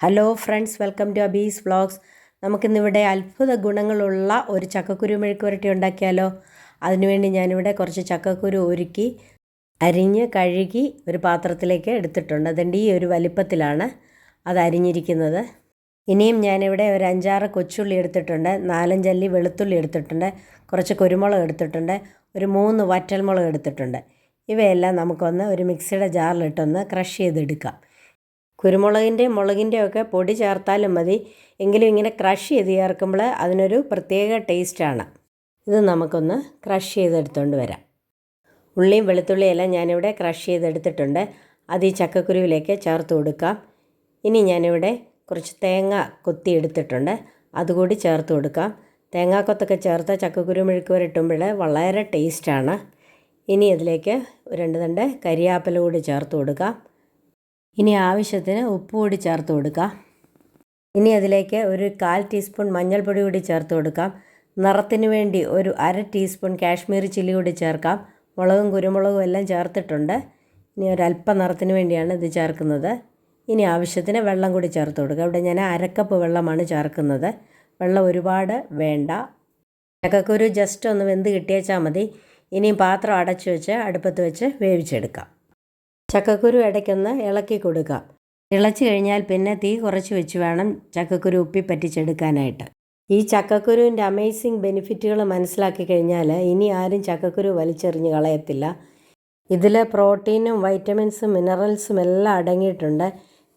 Hello friends welcome to Abee's vlogs നമുക്കിന്നിവിടെ അത്ഭുത ഗുണങ്ങളുള്ള ഒരു ചക്കക്കുരു മെഴുക്ക് പുരട്ടി ഉണ്ടാക്കിയാലോ അതിനുവേണ്ടി ഞാനിവിടെ കുറച്ച് ചക്കക്കുരു ഒരുക്കി അരിഞ്ഞ് കഴുകി ഒരു പാത്രത്തിലേക്ക് എടുത്തിട്ടുണ്ട്. അതുകൊണ്ട് ഈ ഒരു വലിപ്പത്തിലാണ് അത് അരിഞ്ഞിരിക്കുന്നത്. ഇനിയും ഞാനിവിടെ ഒരു അഞ്ചാറ് കൊച്ചുള്ളി എടുത്തിട്ടുണ്ട്. നാലഞ്ചല്ലി വെളുത്തുള്ളി എടുത്തിട്ടുണ്ട്. കുറച്ച് കുരുമുളക് എടുത്തിട്ടുണ്ട്. ഒരു മൂന്ന് വറ്റൽമുളക് എടുത്തിട്ടുണ്ട്. ഇവയെല്ലാം നമുക്കൊന്ന് ഒരു മിക്സിയുടെ ജാറിലിട്ടൊന്ന് ക്രഷ് ചെയ്തെടുക്കാം. കുരുമുളകിന്റെയും മുളകിന്റെ ഒക്കെ പൊടി ചേർത്താലും മതി. എങ്കിലും ഇങ്ങനെ ക്രഷ് ചെയ്ത് ചേർക്കുമ്പോൾ അതിനൊരു പ്രത്യേക ടേസ്റ്റാണ്. ഇത് നമുക്കൊന്ന് ക്രഷ് ചെയ്തെടുത്തുകൊണ്ട് വരാം. ഉള്ളിയും വെളുത്തുള്ളിയും എല്ലാം ഞാനിവിടെ ക്രഷ് ചെയ്തെടുത്തിട്ടുണ്ട്. അത് ഈ ചക്കക്കുരുവിലേക്ക് ചേർത്ത് കൊടുക്കാം. ഇനി ഞാനിവിടെ കുറച്ച് തേങ്ങ കൊത്തി എടുത്തിട്ടുണ്ട്. അതുകൂടി ചേർത്ത് കൊടുക്കാം. തേങ്ങാക്കൊത്തൊക്കെ ചേർത്ത് ചക്കക്കുരു മെഴുക്ക് വരട്ടുമ്പോൾ വളരെ ടേസ്റ്റാണ്. ഇനി അതിലേക്ക് രണ്ട് തണ്ട് കരിയാപ്പില കൂടി ചേർത്ത് കൊടുക്കാം. ഇനി ആവശ്യത്തിന് ഉപ്പ് കൂടി ചേർത്ത് കൊടുക്കാം. ഇനി അതിലേക്ക് ഒരു കാൽ ടീസ്പൂൺ മഞ്ഞൾപ്പൊടി കൂടി ചേർത്ത് കൊടുക്കാം. നിറത്തിന് വേണ്ടി ഒരു അര ടീസ്പൂൺ കാശ്മീരി ചില്ലി കൂടി ചേർക്കാം. മുളകും കുരുമുളകും എല്ലാം ചേർത്തിട്ടുണ്ട്. ഇനി ഒരല്പം നിറത്തിന് വേണ്ടിയാണ് ഇത് ചേർക്കുന്നത്. ഇനി ആവശ്യത്തിന് വെള്ളം കൂടി ചേർത്ത് കൊടുക്കുക ഇവിടെ ഞാൻ അരക്കപ്പ് വെള്ളമാണ് ചേർക്കുന്നത്. വെള്ളം ഒരുപാട് വേണ്ട. ചക്കക്കുരു ജസ്റ്റ് ഒന്ന് വെന്ത് കിട്ടിയേച്ചാൽ മതി. ഇനിയും പാത്രം അടച്ചു വെച്ച് അടുപ്പത്ത് വെച്ച് വേവിച്ചെടുക്കാം. ചക്കക്കുരു ഇടയ്ക്കൊന്ന് ഇളക്കി കൊടുക്കുക തിളച്ച് കഴിഞ്ഞാൽ പിന്നെ തീ കുറച്ച് വെച്ച് വേണം ചക്കക്കുരു ഉപ്പി പറ്റിച്ചെടുക്കാനായിട്ട്. ഈ ചക്കക്കുരുവിന്റെ അമേസിങ് ബെനിഫിറ്റുകൾ മനസ്സിലാക്കി കഴിഞ്ഞാൽ ഇനി ആരും ചക്കക്കുരു വലിച്ചെറിഞ്ഞ് കളയത്തില്ല. ഇതിൽ പ്രോട്ടീനും വൈറ്റമിൻസും മിനറൽസും എല്ലാം അടങ്ങിയിട്ടുണ്ട്.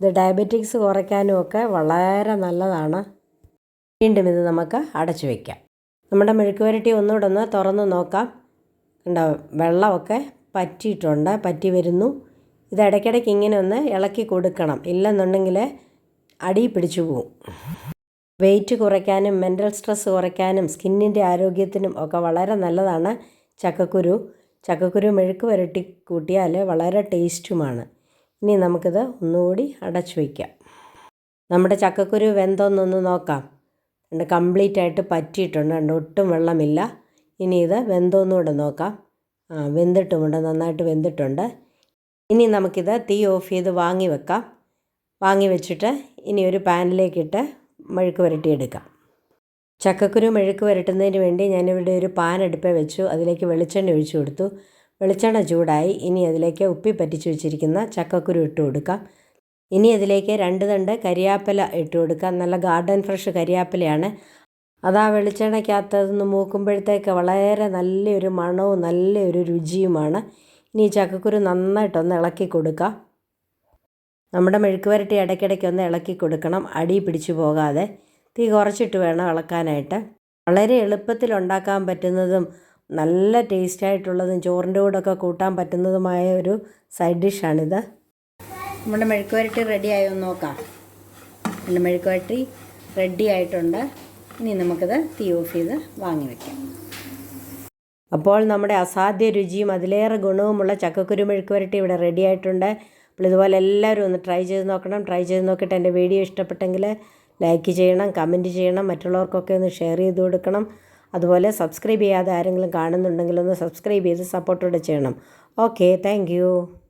ഇത് ഡയബറ്റിക്സ് കുറയ്ക്കാനും ഒക്കെ വളരെ നല്ലതാണ്. വീണ്ടും ഇത് നമുക്ക് അടച്ചു വയ്ക്കാം. നമ്മുടെ മെഴുക്ക് പുരട്ടി ഒന്നുകൂടെ ഒന്ന് തുറന്ന് നോക്കാം. കണ്ടോ വെള്ളമൊക്കെ പറ്റിയിട്ടുണ്ട് പറ്റി വരുന്നു. ഇത് ഇടയ്ക്കിടയ്ക്ക് ഇങ്ങനെ ഒന്ന് ഇളക്കി കൊടുക്കണം. ഇല്ലെന്നുണ്ടെങ്കിൽ അടി പിടിച്ചു പോവും. വെയിറ്റ് കുറയ്ക്കാനും മെന്റൽ സ്ട്രെസ് കുറയ്ക്കാനും സ്കിന്നിന്റെ ആരോഗ്യത്തിനും ഒക്കെ വളരെ നല്ലതാണ് ചക്കക്കുരു. ചക്കക്കുരു മെഴുക്ക് വരട്ടി കൂട്ടിയാൽ വളരെ ടേസ്റ്റുമാണ്. ഇനി നമുക്കിത് ഒന്നുകൂടി അടച്ചു വയ്ക്കാം. നമ്മുടെ ചക്കക്കുരു വെന്തോന്നൊന്ന് നോക്കാം. ഉണ്ട് കംപ്ലീറ്റ് ആയിട്ട് പറ്റിയിട്ടുണ്ട്. ഉണ്ട് ഒട്ടും വെള്ളമില്ല. ഇനി ഇത് വെന്തോന്നുകൂടെ നോക്കാം. ആ വെന്തിട്ടുമുണ്ട് നന്നായിട്ട് വെന്തിട്ടുണ്ട്. ഇനി നമുക്കിത് തീ ഓഫ് ചെയ്ത് വാങ്ങി വെക്കാം. വാങ്ങി വെച്ചിട്ട് ഇനി ഒരു പാനിലേക്കിട്ട് മെഴുക്ക് പുരട്ടിയെടുക്കാം ചക്കക്കുരു മെഴുക്ക് പുരട്ടുന്നതിന് വേണ്ടി ഞാനിവിടെ ഒരു പാൻ അടുപ്പേ വെച്ചു. അതിലേക്ക് വെളിച്ചെണ്ണ ഒഴിച്ചു കൊടുത്തു. വെളിച്ചെണ്ണ ചൂടായി. ഇനി അതിലേക്ക് ഉപ്പി പറ്റിച്ചു വെച്ചിരിക്കുന്ന ചക്കക്കുരു ഇട്ട് കൊടുക്കാം. ഇനി അതിലേക്ക് രണ്ട് തണ്ട് കരിയാപ്പില ഇട്ട് കൊടുക്കാം. നല്ല ഗാർഡൻ ഫ്രഷ് കരിയാപ്പിലയാണ്. അത് ആ വെളിച്ചെണ്ണയ്ക്കകത്തൊന്ന് മൂക്കുമ്പോഴത്തേക്ക് വളരെ നല്ലൊരു മണവും നല്ലൊരു രുചിയുമാണ്. ഇനി ഈ ചക്കക്കുരു നന്നായിട്ടൊന്ന് ഇളക്കി കൊടുക്കുക നമ്മുടെ മെഴുക്ക് വരട്ടി ഇടയ്ക്കിടയ്ക്ക് ഒന്ന് ഇളക്കി കൊടുക്കണം. അടി പിടിച്ചു പോകാതെ. തീ കുറച്ചിട്ട് വേണം ഇളക്കാനായിട്ട്. വളരെ എളുപ്പത്തിൽ ഉണ്ടാക്കാൻ പറ്റുന്നതും നല്ല ടേസ്റ്റ് ആയിട്ടുള്ളതും ചോറിന്റെ കൂടെയൊക്കെ കൂട്ടാൻ പറ്റുന്നതുമായ ഒരു സൈഡ് ഡിഷാണിത് നമ്മുടെ മെഴുക്ക് വരട്ടി റെഡി ആയോ നോക്കാം. നമ്മുടെ മെഴുക്ക് വരട്ടി റെഡി ആയിട്ടുണ്ട്. ഇനി നമുക്കത് തീ ഓഫ് ചെയ്ത് വാങ്ങി വയ്ക്കാം അപ്പോൾ നമ്മുടെ അസാധ്യ രുചിയും അതിലേറെ ഗുണവുമുള്ള ചക്കക്കുരു മെഴുക്ക് വരട്ടി ഇവിടെ റെഡി ആയിട്ടുണ്ട്. അപ്പോൾ ഇതുപോലെ എല്ലാവരും ഒന്ന് ട്രൈ ചെയ്ത് നോക്കണം. ട്രൈ ചെയ്ത് നോക്കിയിട്ട് എന്റെ വീഡിയോ ഇഷ്ടപ്പെട്ടെങ്കിൽ ലൈക്ക് ചെയ്യണം കമന്റ് ചെയ്യണം മറ്റുള്ളവർക്കൊക്കെ ഒന്ന് ഷെയർ ചെയ്ത് കൊടുക്കണം. അതുപോലെ സബ്സ്ക്രൈബ് ചെയ്യാതെ ആരെങ്കിലും കാണുന്നുണ്ടെങ്കിൽ ഒന്ന് സബ്സ്ക്രൈബ് ചെയ്ത് സപ്പോർട്ടോടെ ചെയ്യണം. Okay thank